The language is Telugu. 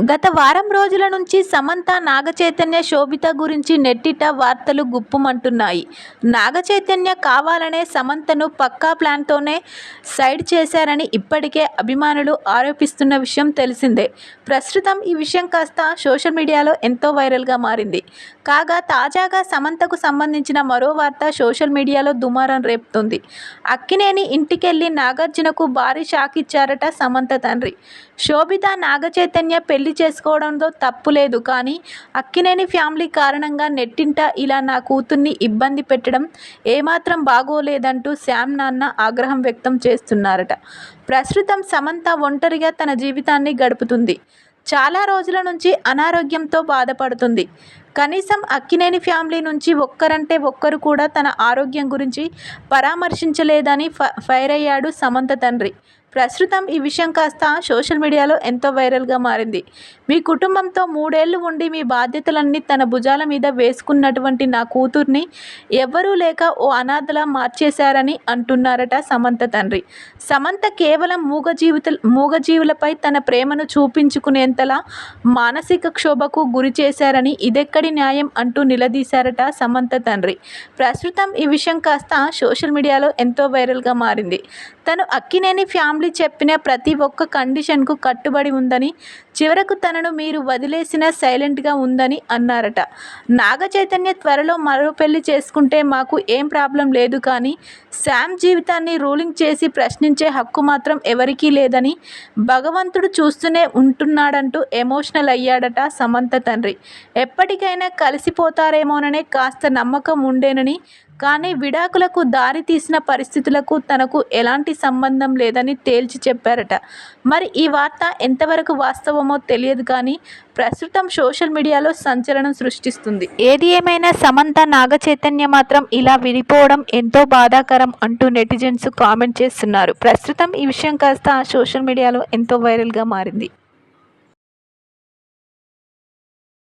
గత వారం రోజుల నుంచి సమంత నాగచైతన్య శోభిత గురించి నెట్టిట వార్తలు గుప్పుమంటున్నాయి. నాగచైతన్య కావాలనే సమంతను పక్కా ప్లాన్తోనే సైడ్ చేశారని ఇప్పటికే అభిమానులు ఆరోపిస్తున్న విషయం తెలిసిందే. ప్రస్తుతం ఈ విషయం కాస్త సోషల్ మీడియాలో ఎంతో వైరల్గా మారింది. కాగా తాజాగా సమంతకు సంబంధించిన మరో వార్త సోషల్ మీడియాలో దుమారం రేపుతుంది. అక్కినేని ఇంటికెళ్ళి నాగార్జునకు భారీ షాక్ ఇచ్చారట సమంత తండ్రి. శోభిత నాగచైతన్య పెళ్ళి చేసుకోవడంలో తప్పు లేదు. కానీ అక్కినేని ఫ్యామిలీ కారణంగా నెట్టింట ఇలా నా కూతుర్ని ఇబ్బంది పెట్టడం ఏమాత్రం బాగోలేదంటూ శ్యామ్ నాన్న ఆగ్రహం వ్యక్తం చేస్తున్నారట. ప్రస్తుతం సమంత ఒంటరిగా తన జీవితాన్ని గడుపుతుంది. చాలా రోజుల నుంచి అనారోగ్యంతో బాధపడుతుంది. కనీసం అక్కినేని ఫ్యామిలీ నుంచి ఒక్కరంటే ఒక్కరు కూడా తన ఆరోగ్యం గురించి పరామర్శించలేదని ఫ ఫైర్ అయ్యాడు సమంత తండ్రి. ప్రస్తుతం ఈ విషయం కాస్త సోషల్ మీడియాలో ఎంతో వైరల్గా మారింది. మీ కుటుంబంతో మూడేళ్ళు ఉండి మీ బాధ్యతలన్నీ తన భుజాల మీద వేసుకున్నటువంటి నా కూతుర్ని ఎవ్వరూ లేక ఓ అనాథలా మార్చేశారని అంటున్నారట సమంత తండ్రి. సమంత కేవలం మూగజీవిత మూగజీవులపై తన ప్రేమను చూపించుకునేంతలా మానసిక క్షోభకు గురి చేశారని ఇదెక్కడి న్యాయం అంటూ నిలదీశారట సమంత తండ్రి. ప్రస్తుతం ఈ విషయం కాస్త సోషల్ మీడియాలో ఎంతో వైరల్గా మారింది. తను అక్కినేని ఫ్యామిలీ చెప్పిన ప్రతి ఒక్క కండిషన్కు కట్టుబడి ఉందని చివరకు తనను మీరు వదిలేసిన సైలెంట్గా ఉందని అన్నారట. నాగ చైతన్య త్వరలో మరో పెళ్ళి చేసుకుంటే మాకు ఏం ప్రాబ్లం లేదు కానీ శామ్ జీవితాన్ని రూలింగ్ చేసి ప్రశ్నించే హక్కు మాత్రం ఎవరికీ లేదని భగవంతుడు చూస్తూనే ఉంటున్నాడంటూ ఎమోషనల్ అయ్యాడట సమంత తండ్రి. ఎప్పటికైనా కలిసిపోతారేమోననే కాస్త నమ్మకం ఉండేనని కానీ విడాకులకు దారి తీసిన పరిస్థితులకు తనకు ఎలాంటి సంబంధం లేదని తేల్చి చెప్పారట. మరి ఈ వార్త ఎంతవరకు వాస్తవమో తెలియదు కానీ ప్రస్తుతం సోషల్ మీడియాలో సంచలనం సృష్టిస్తుంది. ఏది ఏమైనా సమంత నాగ చైతన్య మాత్రం ఇలా విడిపోవడం ఎంతో బాధాకరం అంటూ నెటిజన్స్ కామెంట్ చేస్తున్నారు. ప్రస్తుతం ఈ విషయం కాస్త సోషల్ మీడియాలో ఎంతో వైరల్గా మారింది.